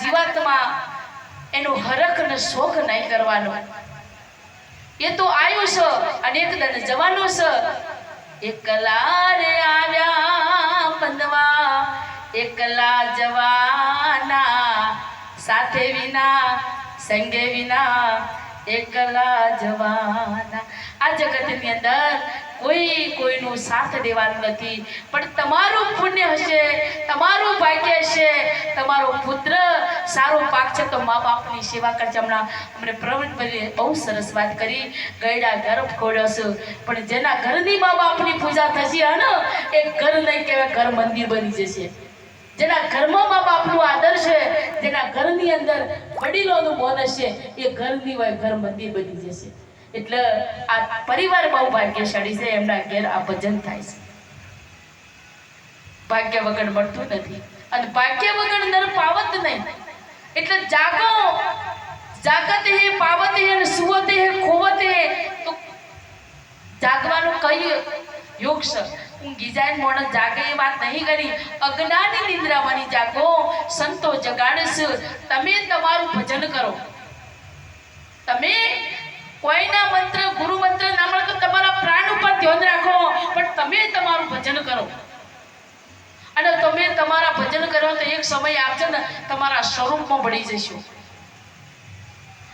જીવાતમાં એનો હરખ ને શોખ નહીં કરવાનો. એ તો આવ્યો છે અને એક દન જવાનો છે. એકલા રે આવ્યા પંદવા એકલા જવાના, સાથે વિના, સંગે વિના એકલા જવાના. આ જગતની અંદર કોઈ કોઈનો સાથ દેવાનું નથી, પણ તમારું પુણ્ય હશે, તમારું ભાગ્ય હશે, તમારો પુત્ર સારો પાક છે તો મા બાપની સેવા કરશે હમણાં અમને પ્રવીણભાઈએ બહુ સરસ વાત કરી. ગયડા ગર્ભ ખોડ્યો છે. પણ જેના ઘરની મા બાપની પૂજા થશે હે એ ઘર નહીં કહેવાય, ઘર મંદિર બની જશે. જેના ઘરમાં મા બાપનું આદર છે જેના ઘરની અંદર વડીલોનું બોન હશે, એ ઘરની હોય ઘર મંદિર બની જશે. એટલે આ પરિવાર બહુ ભાગ્યશાળી છે, એમના ઘેર આ ભજન થાય છે. ભાગ્ય વગર મળતું નથી. અને ભાગ્ય વગર નર પાવત નહીં. એટલે જાગો. જાગત હે, પાવત હે અને સુવત હે, ખોવત હે. તો જાગવાનું કઈ યોગ છે? હું ગીજાઈન મોણ જાગે એ વાત નહીં કરી. અજ્ઞાની નિંદ્રામાંની જાગો. સંતો જગાડશ તમે તમારું ભજન કરો. તમે કોઈના મંત્ર, ગુરુ મંત્ર ના મળે તો તમારા પ્રાણ ઉપર ધ્યાન રાખો. પણ તમે તમારું ભજન કરો. અને તમે તમારા ભજન કરો તો એક સમય આવશે ને તમારા સ્વરૂપમાં ભળી જશો